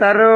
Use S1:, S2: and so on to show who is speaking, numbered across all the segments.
S1: చేస్తారు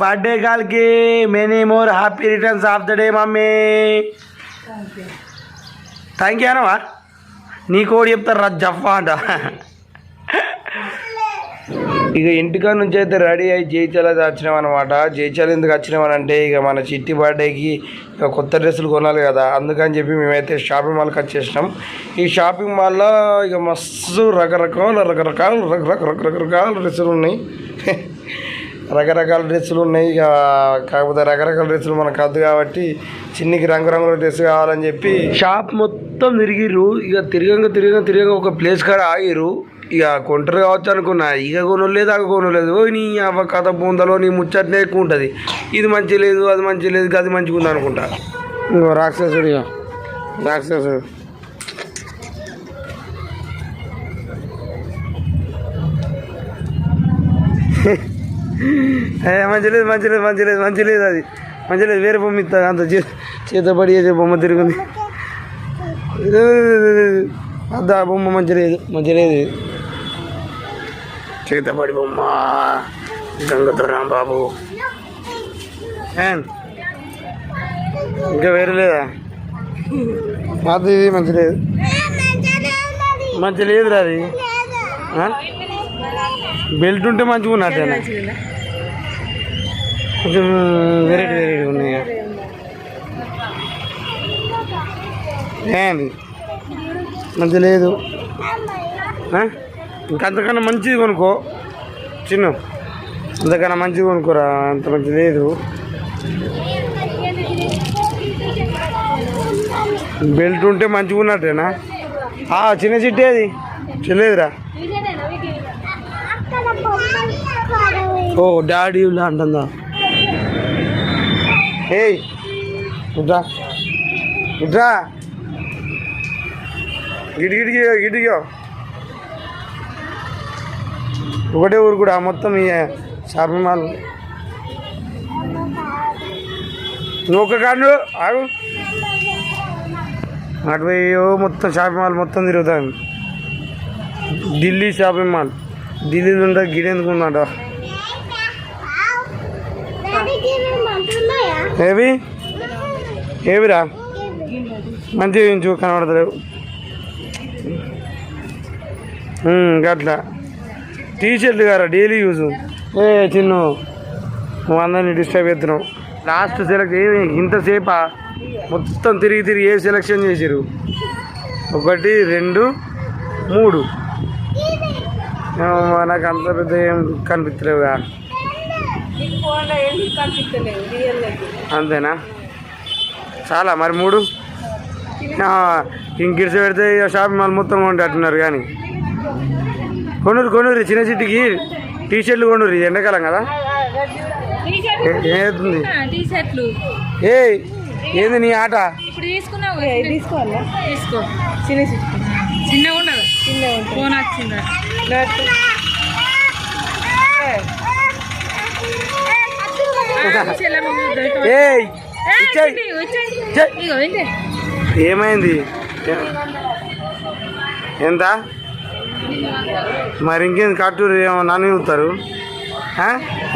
S1: birthday కాల్కి many more happy returns of the day mummy. Thank you అనవా నీ కోడి చెప్తారు రా జఫా అంట. ఇక ఇంటికాడ నుంచి అయితే రెడీ అయ్యి జైచాల వచ్చినాం అనమాట జైచాల ఎందుకు వచ్చినామని అంటే ఇక మన చిట్టి బర్త్డేకి ఇక కొత్త డ్రెస్సులు కొనాలి కదా. అందుకని చెప్పి మేమైతే షాపింగ్ మాల్కి వచ్చేసినాం. ఈ షాపింగ్ మాల్లో ఇక మస్తు రకరకాల రకరకాల రకరకాల రకరకాల డ్రెస్సులు ఉన్నాయి. రకరకాల డ్రెస్సులు ఉన్నాయి. ఇక కాకపోతే రకరకాల డ్రెస్సులు మనకు కాదు కాబట్టి చిన్నికి రంగురంగుల డ్రెస్ కావాలని చెప్పి షాప్ మొత్తం తిరిగిర్రు. ఇక తిరగంగా తిరగంగా తిరగంగా ఒక ప్లేస్ కాడ ఆగిర్రు. ఇక కొంటారు కావచ్చు అనుకున్నా. ఇక కొనలేదు అక కొనలేదు ఓ నీ అవ్వ కథ బొందలో నీ ముచ్చట్నే ఎక్కువ ఉంటుంది. ఇది మంచి లేదు అది మంచి లేదు అది మంచిగా ఉంది అనుకుంటా. ఇంకో రాక్షసుడు ఇక రాక్షసుడు. ఏ మంచి లేదు మంచి లేదు మంచి లేదు మంచి లేదు అది. మంచి లేదు వేరే బొమ్మ ఇస్తా అంత చే చేతబడి చేసే బొమ్మ తిరుగుంది. అద్దా బొమ్మ మంచి లేదు మంచి లేదు. చేతబడి బొమ్మ. గంగతో రాంబాబు? ఇంకా వేరే లేదా? అది ఇది మంచి లేదు. మంచి లేదురా అది? బెల్ట్ ఉంటే మంచిగా ఉన్నట్టేనా కొంచెం వెరైటీ వెరైటీ ఉన్నాయి ఏంది? మంచి లేదు. ఇంకా అంతకన్నా మంచిది కొనుక్కో. చిన్న. అంతకన్నా మంచిది కొనుక్కోరా అంత మంచి లేదు. బెల్ట్ ఉంటే మంచిగా ఉన్నట్టేనా? ఆ, చిన్న చిట్టే అది. చిన్నదిరా ఓ డాడీ ఇలా అంటుందా? ఏయ్ ఉడ్రా ఉడ్రా గిడిగిడిగి గిటికి ఒకటే ఊరు కూడా మొత్తం ఈ షాపింగ్ మాల్ ఒక కాండు ఆగు. అటు మొత్తం షాపింగ్ మాల్ మొత్తం తిరుగుతాను ఢిల్లీ షాపింగ్ మాల్ ఢిల్లీలో ఉంటే గిడెందుకు ఉందంట? ఏవి? ఏవిరా? మంచిగా చూయించు కనబడతలేవు. గట్లా. టీ షర్ట్లు గారా డైలీ యూజ్ ఏ చిన్ను. నువ్వు అందరినీ డిస్టర్బ్ చేస్తున్నావు. లాస్ట్ సెలెక్ట్ ఏ ఇంతసేపా మొత్తం తిరిగి తిరిగి ఏ సెలెక్షన్ చేసిరు ఒకటి రెండు మూడు. నాకు అంత పెద్ద ఏం కనిపించలేవుగా. అంతేనా? చాలా మరి మూడు? ఇంకిడిసి పెడితే షాపింగ్ మాల్ మొత్తం కొంటట్టున్నారు కానీ. కొనురు కొనురు చిన్న చిట్టికి టీ షర్ట్లు కొనురు ఎండాకాలం కదా. ఏ- ఏమవుతుంది
S2: టీ షర్ట్లు
S1: ఏ ఏంది నీ ఆట?
S2: ఇప్పుడు తీసుకున్నావు తీసుకోవాలా? తీసుకో. చిన్న చిన్నగా ఉండదు. చిన్నగా ఫోన్ వచ్చిందా
S1: ఏయ్ ఇచ్చేయ్. చెయ్.
S2: ఇగో ఏంటి?
S1: ఏమైంది? ఎంత? మరి ఇంకేం కట్టూరు ఏమో ఇస్తారు చూస్తారు?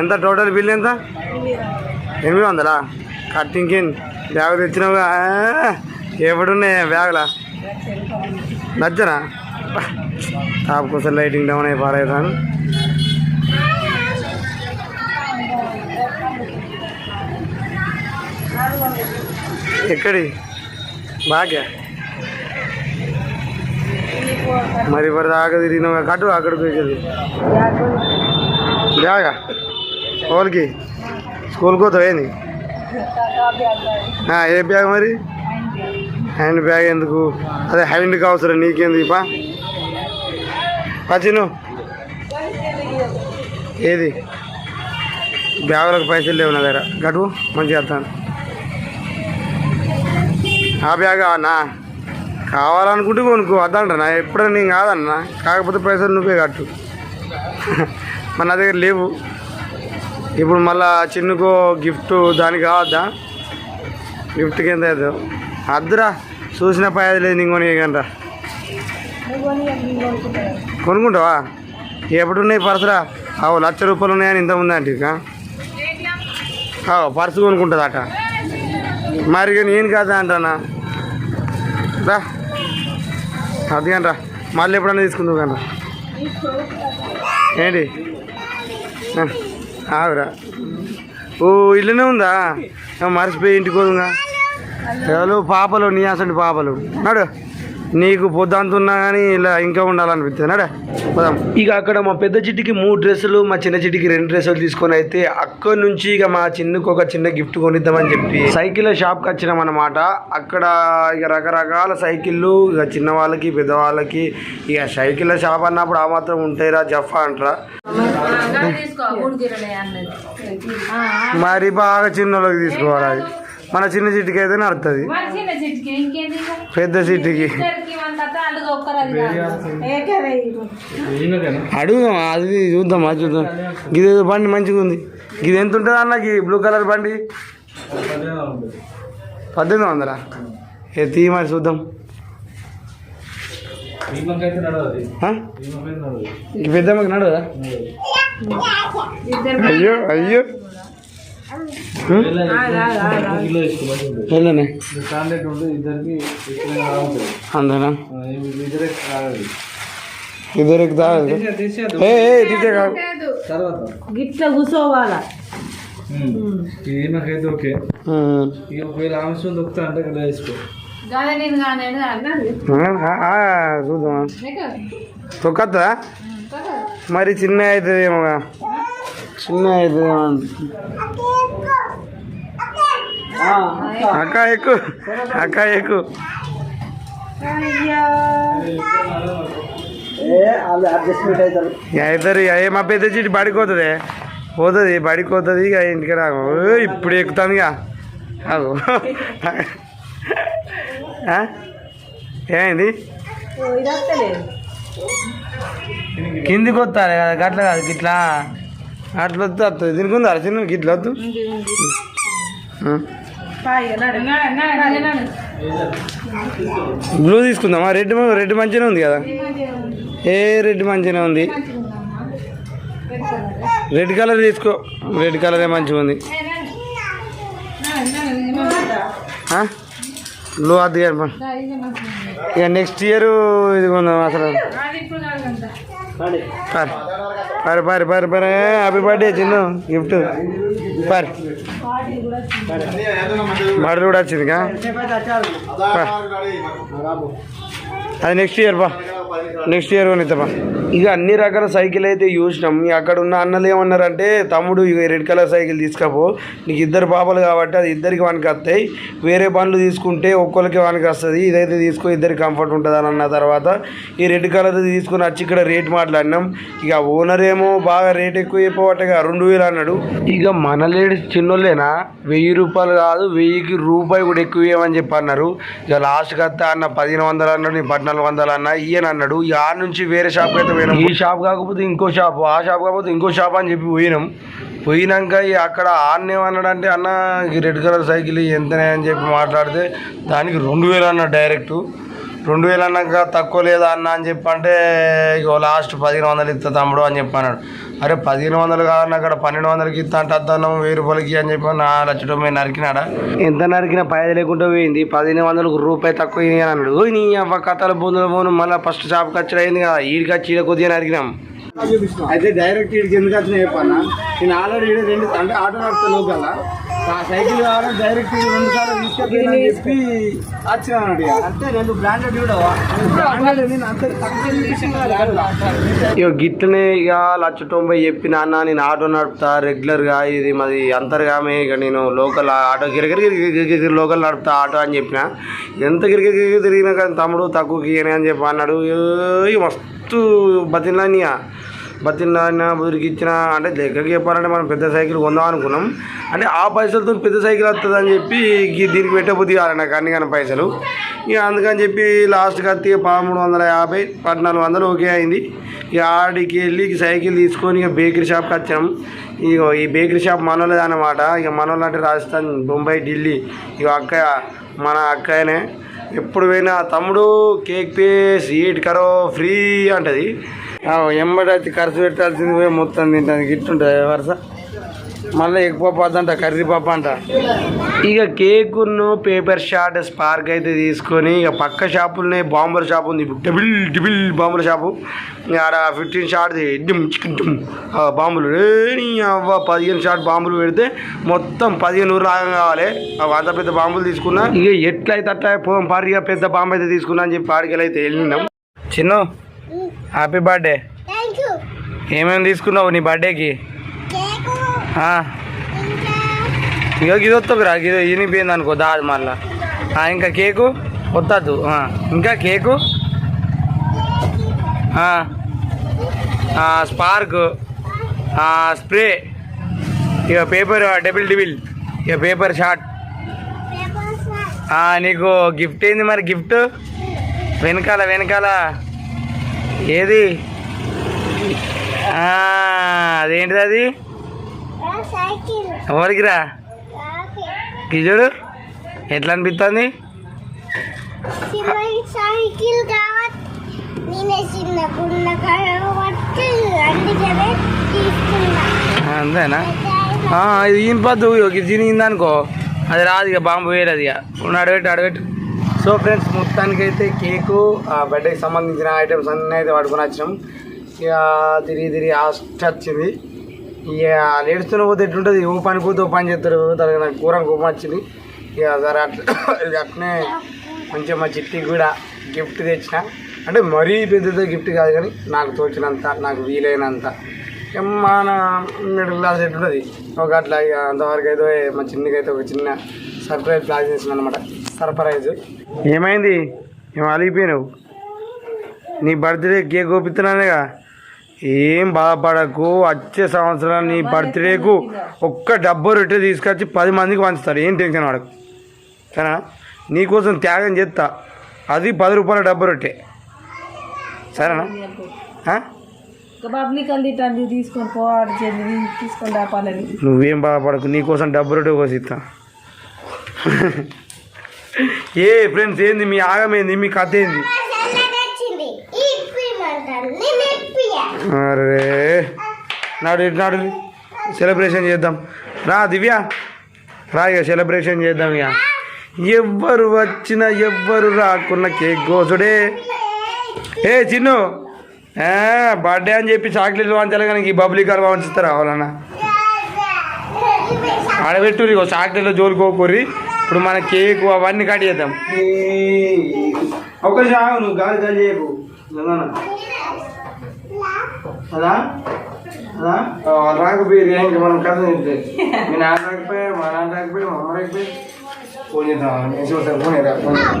S1: ఎంత? టోటల్ బిల్ ఎంత? ఎనిమిది వందలా? కట్టు ఇంకేం? బ్యాగ్ తెచ్చినావుగా ఎప్పుడున్నాయి బ్యాగులా? నచ్చనా? టాప్ కోసం లైటింగ్ డౌన్ అయి పారేదాను ఎక్కడి? బాగా మరి ఇప్పుడు దాకా తిరిగినావు కట్టు అక్కడికి పోయి బ్యాగా హోల్కి స్కూల్కి. పోతావు ఏంది? ఏ బ్యాగ్ మరి? హ్యాండ్ బ్యాగ్ ఎందుకు? అదే హ్యాండ్కి అవసరం నీకేంది పా పచ్చిను ఏది? బ్యాగులకు పైసలు లేవు నా దగ్గర. గడువు మంచిగా వస్తాను ఆ బ్యాగ్ నా కావాలనుకుంటే కొనుక్కో వద్దంటనా ఎప్పుడైనా నేను కాదన్న. కాకపోతే పైసలు నువ్వే కట్టు. మన దగ్గర లేవు. ఇప్పుడు మళ్ళా చిన్నకో గిఫ్ట్ దానికి కావద్దా? గిఫ్ట్ కింద అద్దురా చూసిన పై లేదు నేను కొనియకండ్రా కొనుక్కుంటావా? ఎప్పుడు ఉన్నాయి పర్సురా? అవు లక్ష రూపాయలు ఉన్నాయని ఇంత ఉందంటే ఇక పర్సు కొనుక్కుంటుంది అట మరి నేను కాదా అంటానా? రా. అది కానీ రా మళ్ళీ ఎప్పుడన్నా తీసుకుందాం కానీ ఏంటి? ఆవిరా ఓ ఇల్లునే ఉందా? మర్చిపోయి ఇంటికి పోదుగా. ఎవరు? పాపలు నీ అసలు పాపలు. నడు. నీకు ఉన్నా కానీ ఇలా ఇంకా ఉండాలనిపిస్తుంది పోదాం. ఇక అక్కడ మా పెద్ద చిట్టికి మూడు డ్రెస్సులు మా చిన్న చిట్టికి రెండు డ్రెస్సులు తీసుకొని అయితే అక్కడ నుంచి ఇక మా చిన్నకు ఒక చిన్న గిఫ్ట్ కొనిద్దామని చెప్పి సైకిల్ షాప్కి వచ్చినాం అనమాట అక్కడ ఇక రకరకాల సైకిళ్ళు ఇక చిన్న వాళ్ళకి పెద్దవాళ్ళకి ఇక సైకిళ్ళ షాప్ అన్నప్పుడు ఆ మాత్రం ఉంటాయిరా జఫా అంటారా. మరి బాగా చిన్న వాళ్ళకి తీసుకోవాలి మన చిన్న చిట్టికి అయితే నడుతుంది పెద్ద చిట్టికి. అడుగుదాం అది చూద్దాం అది చూద్దాం. ఇది బండి మంచిగా ఉంది. ఇది ఎంత ఉంటుంది అన్న ఈ బ్లూ కలర్ బండి? పద్దెనిమిది వందలా? ఏ తీ మరి చూద్దాం. పెద్దమ్మకి నడుదా అయ్యో అయ్యో. వెళ్ళనే. అంతేనా ఇద్దరికి తాగదు. ఏ తీసే కాదు
S2: గిట్ల కూర్చోవాలా?
S3: నాకైతే ఓకే
S1: ఉమ్.
S3: ఇక ఒకవేళ ఆమె దొక్కుతా అంటే ఇక్కడ వేసుకో
S1: ఆ, ఆ, చూద్దామా. తొక్కద్దా మరి చిన్న అవుతుందేమో చిన్న అవుతుందేమో అక్క ఎక్కు అక్క ఎక్కు అవుతారు. ఇక ఏ మా పెద్ద చీటి బడికి పోతుంది? పోతుంది బడికి పోతుంది ఇక ఇంటికి రాకు ఓ, ఇప్పుడు ఎక్కుతాను ఇక. అవు? ఏమైంది? కిందికి వస్తారు కదా గట్ల కాదు గిట్లా. అట్లా వస్తే వస్తుంది దీనికి ఉందా? చిన్న గిట్ల వద్దు. బ్లూ తీసుకుందామా? రెడ్ రెడ్ మంచిగా ఉంది కదా? ఏ రెడ్ మంచిగానే ఉంది? రెడ్ కలర్ తీసుకో. రెడ్ కలరే మంచిగా ఉంది. బ్లూ అది ఇక నెక్స్ట్ ఇయర్ ఇది కొందాం అసలు? పారి పారి పారి పారి హ్యాపీ బర్త్డే చిన్న గిఫ్ట్ పారి బర్త్డే కూడా వచ్చింది కా పా. అది నెక్స్ట్ ఇయర్ బా నెక్స్ట్ ఇయర్ కొనిద్దామా ఇక అన్ని రకాల సైకిల్ అయితే చూసినాం. అక్కడ ఉన్న అన్నలు ఏమన్నారంటే తమ్ముడు ఇక రెడ్ కలర్ సైకిల్ తీసుకపో. నీకు ఇద్దరు పాపలు కాబట్టి అది ఇద్దరికి వానికి వస్తాయి. వేరే బండ్లు తీసుకుంటే ఒక్కొక్కరికి వానికి వస్తుంది. ఇదైతే తీసుకో ఇద్దరికి కంఫర్ట్ ఉంటుంది అని అన్న తర్వాత ఈ రెడ్ కలర్ తీసుకుని వచ్చి ఇక్కడ రేట్ మాట్లాడినాం. ఇక ఓనర్ ఏమో బాగా రేట్ ఎక్కువ చెప్పబట్టగా రెండు వేలు అన్నాడు. ఇక మన లేడీస్ చిన్నోళ్ళేనా? వెయ్యి రూపాయలు కాదు వెయ్యికి రూపాయి కూడా ఎక్కువ ఏమని చెప్పి అన్నారు ఇక లాస్ట్కి వస్తే అన్న పదిహేను వందలు అన్నాడు నేను పద్నాలుగు వందలు అన్న ఈయన అన్నాడు ఇక ఆ నుంచి వేరే షాప్కి అయితే పోయినాం. ఈ షాప్ కాకపోతే ఇంకో షాప్ ఆ షాప్ కాకపోతే ఇంకో షాప్ అని చెప్పి పోయినాం. పోయినాక అక్కడ ఆడనేమన్నాడంటే ఏమన్నాడంటే అన్న రెడ్ కలర్ సైకిల్ ఎంతనే అని చెప్పి మాట్లాడితే దానికి రెండు వేలు అన్నాడు డైరెక్ట్. రెండు వేలు అన్నాక తక్కువ లేదా అన్న అని చెప్పి అంటే ఇక లాస్ట్ పదిహేను వందలు ఇస్తా తమ్ముడు అని చెప్పి అన్నాడు. అరే పదిహేను వందలు కాదన్న అక్కడ పన్నెండు వందలకి ఇస్తా అంటే అద్దన్నాం వెయ్యి రూపాయలకి అని చెప్పి నా లక్ష రూపాయలు నరికినాడా? ఎంత నరికినా పైది లేకుండా పోయింది. పదిహేను వందలకు రూపాయి తక్కువ అని అన్నాడు. ఓయ్ నీ అవ్వ కథలు బొందులు పోను మళ్ళీ ఫస్ట్ షాప్కి వచ్చి అయింది కదా ఈడికి వచ్చి ఈడ కొద్దిగా నరికినాం. అయితే డైరెక్ట్ ఇక్కడికి ఎందుకు వచ్చిన చెప్పన్నా నేను ఆల్రెడీ ఈడ రెండు అంటే ఆటో నడుపుతా లోకల్ ఆ సైకిల్ కావాలని డైరెక్ట్ రెండు సార్లు తీసుకెళ్ళి చెప్పి వచ్చినాడు అంటే రెండు బ్రాండెడ్ ఇక గిట్లనే ఇక లక్ష తొంభై చెప్పి నాన్న నేను ఆటో నడుపుతా రెగ్యులర్గా ఇది మాది అంతర్గామే. ఇక నేను లోకల్ ఆటో గిరిగిరి లోకల్ నడుపుతా ఆటో అని చెప్పిన. ఎంత గిరిగిరి తిరిగినా కానీ తమ్ముడు తక్కువకి అని చెప్పి అన్నాడు. మస్తు బతిలానియా. బతిలాడినా బుదిరికి ఇచ్చిన అంటే దగ్గరికి చెప్పాలంటే మనం పెద్ద సైకిల్ కొందాం అనుకున్నాం. అంటే ఆ పైసలతో పెద్ద సైకిల్ వస్తుంది అని చెప్పి దీనికి పెట్టబుద్ధి కాదు నాకు అన్ని కానీ పైసలు. ఇక అందుకని చెప్పి లాస్ట్కి అత్తి పదమూడు వందల యాభై పద్నాలుగు వందలు ఓకే అయింది. ఇక ఆడికి వెళ్ళి ఇక సైకిల్ తీసుకొని ఇక బేకరీ షాప్కి వచ్చాం. ఇక ఈ బేకరీ షాప్ మనోళ్ళది అనమాట ఇక మనోళ్ళు అంటే రాజస్థాన్ బొంబాయి ఢిల్లీ ఇక అక్క మన అక్కయనే ఎప్పుడు పోయినా తమ్ముడు కేక్ పే స్వీట్ కరో ఫ్రీ అంటది. ఎంబడైతే ఖర్చు పెట్టాల్సింది పోయి మొత్తం తింటుంది గిట్టుంటుంది వరుస. మళ్ళీ ఎక్కువ పప్పు అంట కర్రీ పప్పు అంట. ఇక కేకును పేపర్ షాట్ స్పార్క్ అయితే తీసుకొని ఇక పక్క షాపులనే బాంబర్ షాప్ ఉంది. డబిల్ డిబిల్ బాంబర్ షాపు. ఇక ఆడ ఫిఫ్టీన్ షాట్ డిమ్ చికెన్ ఆ బాంబులు. అవ్వ పదిహేను షాట్ బాంబులు పెడితే మొత్తం పదిహేను ఊరు లాగా కావాలి. అవి అంత పెద్ద బాంబులు తీసుకున్నా. ఇక ఎట్లయితే అట్లా పోం పారిగా పెద్ద బాంబు అయితే తీసుకున్నా అని చెప్పి ఆడికి అయితే వెళ్ళినాం. చిన్న హ్యాపీ బర్త్డే ఏమేమి తీసుకున్నావు నీ బర్త్డేకి?
S2: ఇంకా?
S1: ఇది వస్తుంది ఇది ఇనిపోయింది అనుకో దాది మళ్ళా. ఇంకా కేకు? ఆ, ఇంకా కేకు? స్పార్క్. స్ప్రే. ఇక పేపర్ డబుల్ డిబిల్. ఇక పేపర్ షార్ట్ నీకు గిఫ్ట్ ఏంది మరి గిఫ్ట్? వెనకాల వెనకాల. ఏది? అదేంటిది అది?
S2: సైకిల్
S1: ఎవరికి రా?
S2: ఓకే
S1: ఇది చూడు ఎట్లా అనిపిస్తుంది అంతేనా? ఇది ఇంపద్దు ఇది తినిగింది అనుకో. అది రాదు ఇక బాంబు వేరేది ఇక. ఉన్న అడగట్టు అడగట్టు సో ఫ్రెండ్స్ మొత్తానికి అయితే కేకు ఆ బర్త్డేకి సంబంధించిన ఐటమ్స్ అన్నీ అయితే పడుకుని వచ్చినాం. ఇక తిరిగి తిరిగి ఆస్ట్ వచ్చింది. ఇక లేడుస్తున్న పోతే ఎట్లుంటుంది? ఓ పని కూతో ఓ పని చేస్తారు. తనకి నాకు కూర కోపం వచ్చింది. ఇక సరే అట్లా అట్నే మంచిగా మా చిట్టికి కూడా గిఫ్ట్ తెచ్చిన. అంటే మరీ పెద్దదో గిఫ్ట్ కాదు కానీ నాకు తోచినంత నాకు వీలైనంత. ఇక మన మిడిల్ క్లాస్ ఎట్లుంటుంది? ఒక అట్లా ఇక అంతవరకు అయితే మా చిన్నకైతే ఒక చిన్న సర్ప్రైజ్ ప్లాన్ చేసిన అనమాట సర్ప్రైజ్. ఏమైంది? ఏం అలిగిపోయినావు నీ బర్త్డే కేక్ కోపిస్తున్నానేగా ఏం బాధపడకు వచ్చే సంవత్సరం నీ బర్త్డేకు ఒక్క డబ్బు రొట్టె తీసుకొచ్చి పది మందికి పంచుతారు. ఏం టెన్షన్ వాడకు సరేనా? నీకోసం త్యాగం చేస్తా. అది పది రూపాయల డబ్బు రొట్టె. సరేనా? నువ్వేం బాధపడకు నీకోసం డబ్బు రొట్టె కోసి ఇస్తా. ఏ ఫ్రెండ్స్ ఏంది మీ ఆగమేంది? మీ కథ ఏంది అరే నాడు నాడు సెలబ్రేషన్ చేద్దాం. రా దివ్య. రా ఇక సెలబ్రేషన్ చేద్దాం ఇక. ఎవ్వరు వచ్చినా ఎవ్వరు రాకున్న కేక్ కోసుడే. ఏ చిన్ను. బర్త్డే అని చెప్పి చాక్లెట్లు వంచాలి కానీ ఈ బబ్లీ కాలు వంచుతారా వాళ్ళన్న ఆడబెట్టు ఇగో చాక్లెట్లో జోలుకోకూరి ఇప్పుడు మన కేక్ అవన్నీ కట్ చేద్దాం. ఒక ఆగు నువ్వు గాలి గాలి చేయకు. అదా? అదా? వాళ్ళు రాకపోయి ఇంకా మనం కథ చెప్తే మీ నాన్న రాకపోయా మా నాన్న రాకపోయా మా అమ్మ రాకపోయా.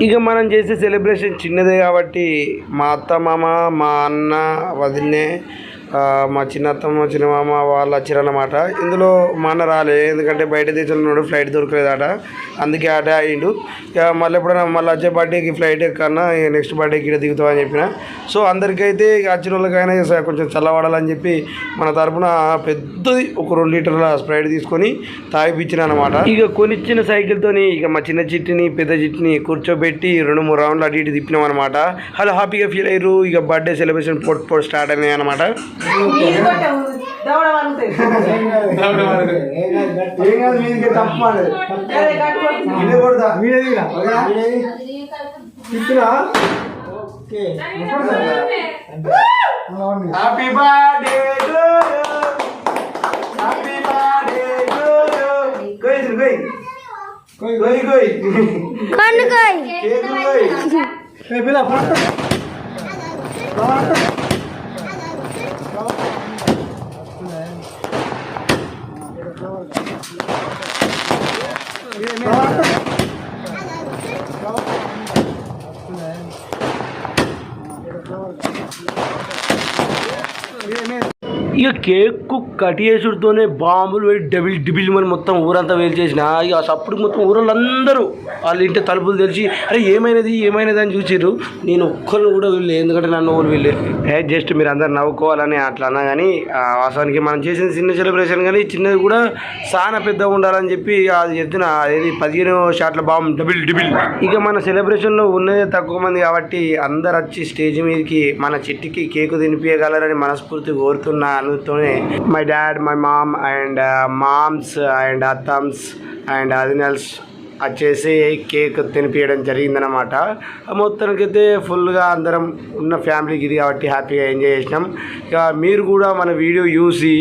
S1: ఇక మనం చేసే సెలబ్రేషన్ చిన్నదే కాబట్టి మా అత్త మామ మా అన్న ఆ, మా చిన్నత్తమ్మ చిన్నమామ వాళ్ళు వచ్చారన్నమాట ఇందులో మా అన్న రాలే ఎందుకంటే బయట దేశంలో ఉన్నాడు ఫ్లైట్ దొరకలేదట. అందుకే అటే అయ్యిండు ఇక మళ్ళీ ఎప్పుడైనా మళ్ళీ వచ్చే బర్త్డేకి ఫ్లైట్ ఎక్కన్నా నెక్స్ట్ బర్త్డేకి ఇక్కడ దిగుతామని చెప్పిన. సో అందరికైతే ఇక వచ్చిన వాళ్ళకైనా కొంచెం చల్లబడాలని చెప్పి మన తరపున పెద్దది ఒక రెండు లీటర్ల స్ప్రైట్ తీసుకొని తాగిపించిన అనమాట ఇక కొనిచ్చిన సైకిల్తోని ఇక మా చిన్న చిట్టిని పెద్ద చిట్టిని కూర్చోబెట్టి రెండు మూడు రౌండ్లు అటు ఇటు తిప్పినాం అనమాట వాళ్ళు హ్యాపీగా ఫీల్ అయ్యారు ఇక బర్త్డే సెలబ్రేషన్ పొట్ పొట్ స్టార్ట్ అయినాయి అనమాట happy birthday to happy birthday to గోయ్ గోయ్ గోయ్ గోయ్
S2: కొనుక్కోయ్
S1: కేక్ గోయ్ ఇక కేక్ కట్ బాంబులు పెట్టి డబిల్ డిబిల్ మరి మొత్తం ఊరంతా వేల్చేసిన ఇక అప్పుడు మొత్తం ఊరోళ్ళందరూ వాళ్ళ ఇంటి తలుపులు తెలిసి అరే ఏమైనది ఏమైనది అని చూసిర్రు. నేను ఒక్కరిని కూడా వీళ్ళు ఎందుకంటే నన్ను ఊరు వీళ్ళు జస్ట్ మీరు అందరు నవ్వుకోవాలని అట్లా అన్నా కానీ ఆ, వాస్తవానికి మనం చేసిన చిన్న సెలబ్రేషన్ కానీ చిన్నది కూడా చాలా పెద్దగా ఉండాలని చెప్పి అది చెప్పిన అది పదిహేను షాట్ల బాంబు డబిల్ డిబిల్. ఇక మన సెలబ్రేషన్లో ఉన్నదే తక్కువ మంది కాబట్టి అందరు వచ్చి స్టేజ్ మీదకి మన చెట్టుకి కేకు తినిపించగలరని మనస్ఫూర్తి కోరుతున్నా అనుతోనే my dad, my mom, and uh, moms, and uh, athams, and uh, adinals. వచ్చేసి కేక్ తినిపించడం జరిగిందనమాట మొత్తానికైతే ఫుల్గా అందరం ఉన్న ఫ్యామిలీకి ఇది కాబట్టి హ్యాపీగా ఎంజాయ్ చేసినాం. ఇక మీరు కూడా మన వీడియో చూసి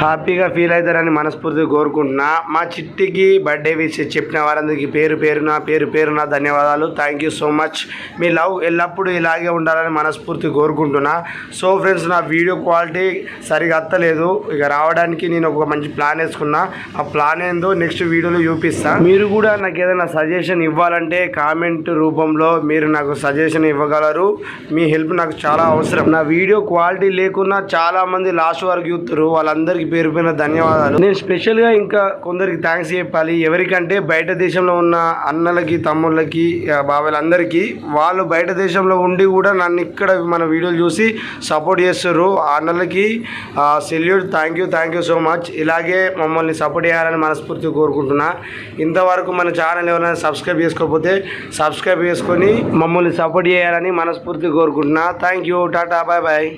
S1: హ్యాపీగా ఫీల్ అవుతారని మనస్ఫూర్తిగా కోరుకుంటున్నా. మా చిట్టికి బర్త్డే విష్ చెప్పిన వారందరికీ పేరు పేరున పేరు పేరున ధన్యవాదాలు. థ్యాంక్ యూ సో మచ్ మీ లవ్ ఎల్లప్పుడూ ఇలాగే ఉండాలని మనస్ఫూర్తి కోరుకుంటున్నా. సో ఫ్రెండ్స్ నా వీడియో క్వాలిటీ సరిగా అత్తలేదు. ఇక రావడానికి నేను ఒక మంచి ప్లాన్ వేసుకున్నా. ఆ ప్లాన్ ఏందో నెక్స్ట్ వీడియోలో చూపిస్తాను మీరు కూడా నాకు ఏదైనా సజెషన్ ఇవ్వాలంటే కామెంట్ రూపంలో మీరు నాకు సజెషన్ ఇవ్వగలరు. మీ హెల్ప్ నాకు చాలా అవసరం. నా వీడియో క్వాలిటీ లేకున్నా చాలా మంది లాస్ట్ వరకు చూస్తారు. వాళ్ళందరికీ పేరు పైన ధన్యవాదాలు. నేను స్పెషల్గా ఇంకా కొందరికి థ్యాంక్స్ చెప్పాలి. ఎవరికంటే బయట దేశంలో ఉన్న అన్నలకి తమ్ముళ్ళకి ఆ, వాళ్ళు బయట దేశంలో ఉండి కూడా నన్ను ఇక్కడ మన వీడియోలు చూసి సపోర్ట్ చేస్తారు ఆ అన్నలకి salute thank you thank you so much ఇలాగే మమ్మల్ని సపోర్ట్ చేయాలని మనస్ఫూర్తిగా కోరుకుంటున్నా. ఇంతవరకు మన ఛానల్ ఎవరైనా సబ్స్క్రైబ్ చేసుకోకపోతే సబ్స్క్రైబ్ చేసుకొని మమ్మల్ని సపోర్ట్ చేయాలని మనస్ఫూర్తిగా కోరుకుంటున్నా. Thank you. Tata bye bye.